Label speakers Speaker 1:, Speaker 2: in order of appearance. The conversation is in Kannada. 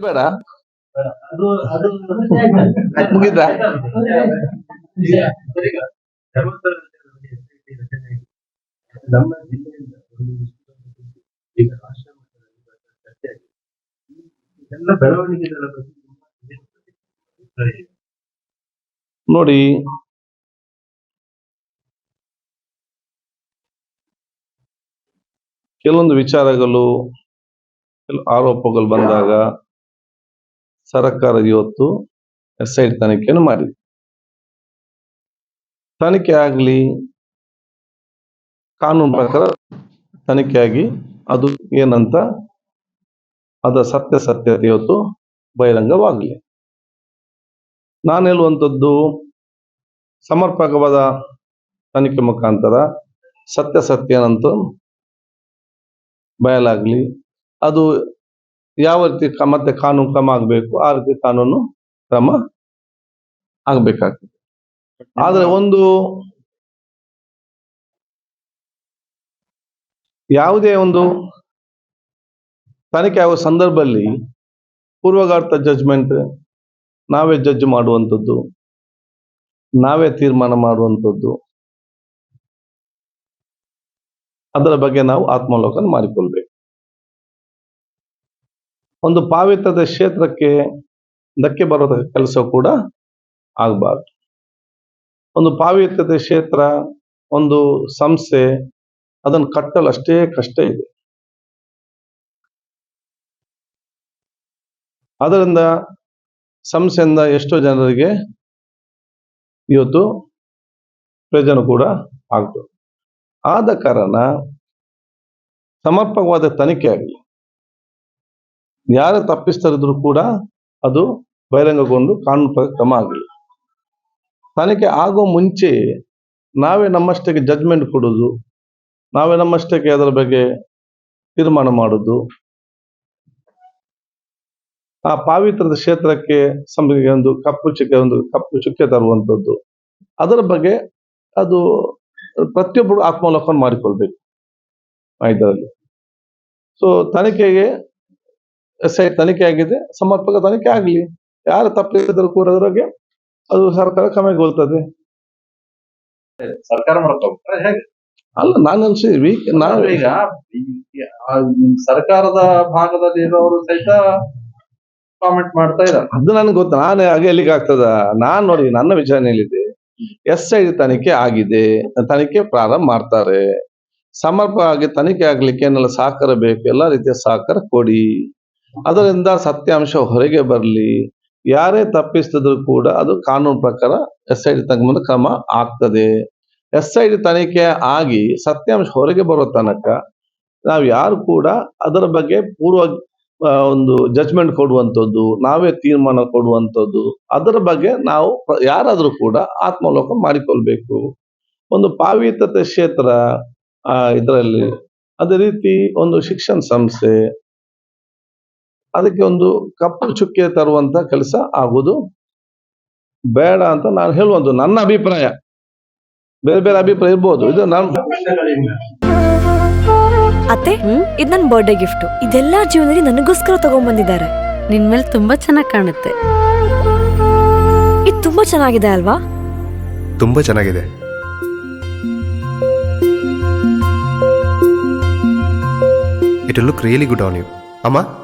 Speaker 1: ಬೇಡ?
Speaker 2: ಧರ್ಮಸ್ಥಳ ನಮ್ಮ ಜಿಲ್ಲೆಯಿಂದ ಈಗ ರಾಷ್ಟ್ರ ಮಟ್ಟದಲ್ಲಿ ಚರ್ಚೆ ಆಗಿದೆ. ಎಲ್ಲ ಬೆಳವಣಿಗೆಗಳ ಬಗ್ಗೆ
Speaker 1: ನೋಡಿ ಕೆಲವೊಂದು ವಿಚಾರಗಳು ಕೆಲ ಆರೋಪಗಳು ಬಂದಾಗ ಸರ್ಕಾರ ಇವತ್ತು ಎಸ್ ಐ ತನಿಖೆಯನ್ನು ಮಾಡಿದೆ. ತನಿಖೆ ಆಗಲಿ, ಕಾನೂನು ಪ್ರಕಾರ ತನಿಖೆ ಆಗಿ ಅದು ಏನಂತ ಅದರ ಸತ್ಯ ಇವತ್ತು ಬಹಿರಂಗವಾಗಲಿ. ನಾನು ಹೇಳುವಂಥದ್ದು ಸಮರ್ಪಕವಾದ ತನಿಖೆ ಮುಖಾಂತರ ಸತ್ಯ ಏನಂತ ಬಯಲಾಗಲಿ. ಅದು ಯಾವ ರೀತಿ ಮತ್ತೆ ಕಾನೂನು ಕ್ರಮ ಆಗಬೇಕು, ಆ ರೀತಿ ಕಾನೂನು ಕ್ರಮ ಆಗಬೇಕಾಗ್ತದೆ. ಆದರೆ ಒಂದು ಯಾವುದೇ ಒಂದು ತನಿಖೆ ಆಗುವ ಸಂದರ್ಭದಲ್ಲಿ ಪೂರ್ವಗಾರ್ಥ ಜಡ್ಜ್ಮೆಂಟ್ ನಾವೇ ಜಡ್ಜ್ ಮಾಡುವಂಥದ್ದು, ನಾವೇ ತೀರ್ಮಾನ ಮಾಡುವಂಥದ್ದು, ಅದರ ಬಗ್ಗೆ ನಾವು ಆತ್ಮಾವಲೋಕನ ಮಾಡಿಕೊಳ್ಬೇಕು. ಒಂದು ಪಾವಿತ್ರದ ಕ್ಷೇತ್ರಕ್ಕೆ ಧಕ್ಕೆ ಬರೋದ ಕೆಲಸ ಕೂಡ ಆಗಬಾರ್ದು. ಒಂದು ಪಾವಿತ್ರದ ಕ್ಷೇತ್ರ, ಒಂದು ಸಂಸ್ಥೆ, ಅದನ್ನು ಕಟ್ಟಲು ಅಷ್ಟೇ ಕಷ್ಟ ಇದೆ. ಅದರಿಂದ ಸಂಸ್ಥೆಯಿಂದ ಎಷ್ಟೋ ಜನರಿಗೆ ಇವತ್ತು ಪ್ರಯೋಜನ ಕೂಡ ಆಗ್ತದೆ ಆದ ಕಾರಣ ಸಮರ್ಪಕವಾದ ತನಿಖೆ ಆಗಲಿ. ಯಾರು ತಪ್ಪಿಸ್ತರಿದ್ರು ಕೂಡ ಅದು ಬಹಿರಂಗಗೊಂಡು ಕಾನೂನು ಕ್ರಮ ಆಗಲಿ ತನಿಖೆ ಆಗೋ ಮುಂಚೆ ನಾವೇ ನಮ್ಮಷ್ಟಕ್ಕೆ ಜಡ್ಜ್ಮೆಂಟ್ ಕೊಡೋದು, ನಾವೇ ನಮ್ಮಷ್ಟಕ್ಕೆ ಅದರ ಬಗ್ಗೆ ತೀರ್ಮಾನ ಮಾಡೋದು. ಆ ಪಾವಿತ್ರದ ಕ್ಷೇತ್ರಕ್ಕೆ ಸಂಬಂಧಿಗೆ ಒಂದು ಕಪ್ಪು ಚುಕ್ಕೆ, ಒಂದು ಕಪ್ಪು ಚುಕ್ಕೆ ತರುವಂಥದ್ದು. ಅದರ ಬಗ್ಗೆ ಅದು ಪ್ರತಿಯೊಬ್ಬರು ಆತ್ಮಾವಲೋಕನ ಮಾಡಿಕೊಳ್ಬೇಕು. ಇದರಲ್ಲಿ. ಸೊ ತನಿಖೆಗೆ ಎಸ್ ಐ ತನಿಖೆ ಆಗಿದೆ ಸಮರ್ಪಕ ತನಿಖೆ ಆಗಲಿ. ಯಾರು ತಪ್ಪಿದ್ರು ಕೂಡ ಅದ್ರಾಗೆ ಅದು ಸರ್ಕಾರ ಕ್ರಮಗೊಳ್ತದೆ
Speaker 3: ಸರ್ಕಾರ ಹೇಗೆ?
Speaker 1: ಅಲ್ಲ ನಾನು ಅನ್ಸಿದ್ವಿ ವೀಕ್ ನಾನು
Speaker 3: ಆ ಸರ್ಕಾರದ ಭಾಗದಲ್ಲಿ ಇರೋರು ಸಹಿತ ಕಾಮೆಂಟ್ ಮಾಡ್ತಾ ಇದ್ದಾರೆ.
Speaker 1: ಅದು ನನಗೆ ಗೊತ್ತು ನಾನು ಹಾಗೆ ಎಲ್ಲಿಗೆ ಆಗ್ತದ? ನಾನ್ ನೋಡಿ ನನ್ನ ವಿಚಾರಣೆಯಲ್ಲಿದೆ. ಎಸ್ ಐ ತನಿಖೆ ಆಗಿದೆ ತನಿಖೆ ಪ್ರಾರಂಭ ಮಾಡ್ತಾರೆ. ಸಮರ್ಪಕವಾಗಿ ತನಿಖೆ ಆಗ್ಲಿಕ್ಕೆ ಏನೆಲ್ಲ ಸಹಕಾರ ಬೇಕು ಎಲ್ಲ ರೀತಿಯ ಸಹಕಾರ ಕೊಡಿ. ಅದರಿಂದ ಸತ್ಯಾಂಶ ಹೊರಗೆ ಬರಲಿ. ಯಾರೇ ತಪ್ಪಿಸ್ತಿದ್ರು ಕೂಡ ಅದು ಕಾನೂನು ಪ್ರಕಾರ ಎಸ್ ಐ ಡಿ ತಗೊಂಡು ಕ್ರಮ ಆಗ್ತದೆ. ಎಸ್ ಐ ಡಿ ತನಿಖೆ ಆಗಿ ಸತ್ಯಾಂಶ ಹೊರಗೆ ಬರೋ ತನಕ ನಾವು ಯಾರು ಕೂಡ ಅದರ ಬಗ್ಗೆ ಪೂರ್ವ ಒಂದು ಜಜ್ಮೆಂಟ್ ಕೊಡುವಂಥದ್ದು, ನಾವೇ ತೀರ್ಮಾನ ಕೊಡುವಂಥದ್ದು, ಅದರ ಬಗ್ಗೆ ನಾವು ಯಾರಾದರೂ ಕೂಡ ಆತ್ಮಲೋಕ ಮಾಡಿಕೊಳ್ಬೇಕು. ಒಂದು ಪಾವಿತ್ರತೆ ಕ್ಷೇತ್ರ ಇದರಲ್ಲಿ. ಅದೇ ರೀತಿ ಒಂದು ಶಿಕ್ಷಣ ಸಂಸ್ಥೆ ಅದಕ್ಕೆ ಒಂದು ಕಪ್ಪು ಚುಕ್ಕೆ ತರುವಂತ ಕೆಲಸ ಆಗುವುದು ಬೇಡ ಅಂತ ನಾನು ಹೇಳುವಂತ ನನ್ನ ಅಭಿಪ್ರಾಯ. ಬೇರೆ ಬೇರೆ ಅಭಿಪ್ರಾಯ ಇರ್ಬೋದು. ಇದು ನಾನು
Speaker 4: ಅತ್ತೆ ಇದು ನನ್ನ ಬರ್ಡೇ ಗಿಫ್ಟ್ ಇದೆಲ್ಲ ಜೀವನದಲ್ಲಿ ನನಗೋಸ್ಕರ ತಗೊಂಡ್ಬಂದಿದ್ದಾರೆ.
Speaker 5: ನಿನ್ ಮೇಲೆ ತುಂಬಾ ಚೆನ್ನಾಗಿ ಕಾಣುತ್ತೆ.
Speaker 4: ಇದು ತುಂಬಾ ಚೆನ್ನಾಗಿದೆ ಅಲ್ವಾ?
Speaker 6: ತುಂಬಾ ಚೆನ್ನಾಗಿದೆ. It look really good on you ಅಮ್ಮ?